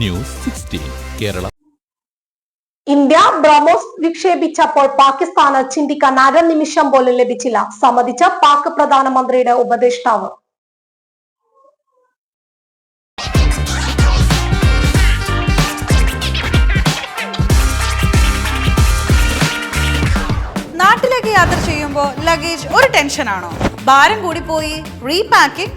News sixteen Kerala. India BrahMos വിക്ഷേപിച്ചപ്പോൾ പാകിസ്ഥാന് ചിന്തിക്കാൻ അരനിമിഷം പോലും ലഭിച്ചില്ല. സമ്മതിച്ച പാക് പ്രധാനമന്ത്രിയുടെ ഉപദേഷ്ടാവ്. നാട്ടിലേക്ക് യാത്ര ചെയ്യുമ്പോൾ ലഗേജ് ഒരു ടെൻഷനാണോ ഭാരം കൂടി പോയി repacking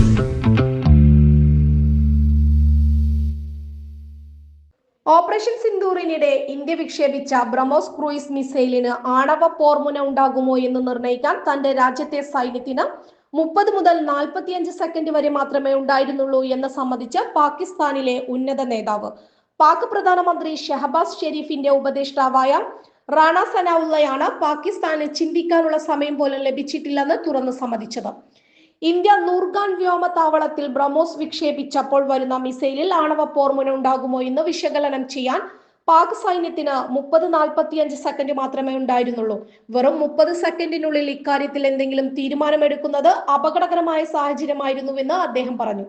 operation സിന്ദൂറിനിടെ India വിക്ഷേപിച്ച BrahMos cruise മിസൈലിന് ആണവ പോർമുന ഉണ്ടാകുമോ എന്ന് നിർണയിക്കാൻ തന്റെ രാജ്യത്തെ സൈന്യത്തിന് മുപ്പത് മുതൽ നാൽപ്പത്തിയഞ്ച് സെക്കൻഡ് വരെ മാത്രമേ ഉണ്ടായിരുന്നുള്ളൂ എന്ന് സംബന്ധിച്ച് പാകിസ്ഥാനിലെ ഉന്നത നേതാവ്. പാക് പ്രധാനമന്ത്രി ഷഹബാസ് ഷെരീഫിന്റെ ഉപദേഷ്ടാവായ റാണ സനാവുള്ളയാണ് പാകിസ്ഥാന് ചിന്തിക്കാനുള്ള സമയം പോലും ലഭിച്ചിട്ടില്ലെന്ന് തുറന്നു സമ്മതിച്ചത്. ഇന്ത്യ നൂർഗാൻ വ്യോമതാവളത്തിൽ ബ്രഹ്മോസ് വിക്ഷേപിച്ചപ്പോൾ വരുന്ന മിസൈലിൽ ആണവ പോർമുന ഉണ്ടാകുമോ എന്ന് വിശകലനം ചെയ്യാൻ പാക് സൈന്യത്തിന് മുപ്പത് നാൽപ്പത്തിയഞ്ച് സെക്കൻഡ് മാത്രമേ ഉണ്ടായിരുന്നുള്ളൂ. വെറും മുപ്പത് സെക്കൻഡിനുള്ളിൽ ഇക്കാര്യത്തിൽ എന്തെങ്കിലും തീരുമാനമെടുക്കുന്നത് അപകടകരമായ സാഹചര്യമായിരുന്നുവെന്ന് അദ്ദേഹം പറഞ്ഞു.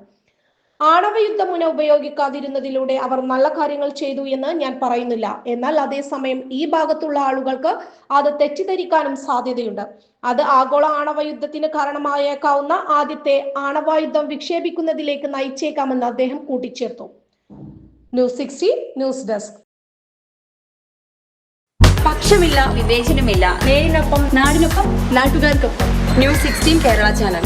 ആണവയുദ്ധമുന ഉപയോഗിക്കാതിരുന്നതിലൂടെ അവർ നല്ല കാര്യങ്ങൾ ചെയ്തു എന്ന് ഞാൻ പറയുന്നില്ല. എന്നാൽ അതേസമയം ഈ ഭാഗത്തുള്ള ആളുകൾക്ക് അത് തെറ്റിദ്ധരിക്കാനും സാധ്യതയുണ്ട്. അത് ആഗോള ആണവയുദ്ധത്തിന് കാരണമായേക്കാവുന്ന ആദ്യത്തെ ആണവായുധം വിക്ഷേപിക്കുന്നതിലേക്ക് നയിച്ചേക്കാമെന്ന് അദ്ദേഹം കൂട്ടിച്ചേർത്തു. News sixty news desk. പക്ഷമില്ല വിവേചനമില്ല. നേരിനൊപ്പം നാടിനൊപ്പം നാട്ടുകാർക്കൊപ്പം. News sixteen Kerala channel.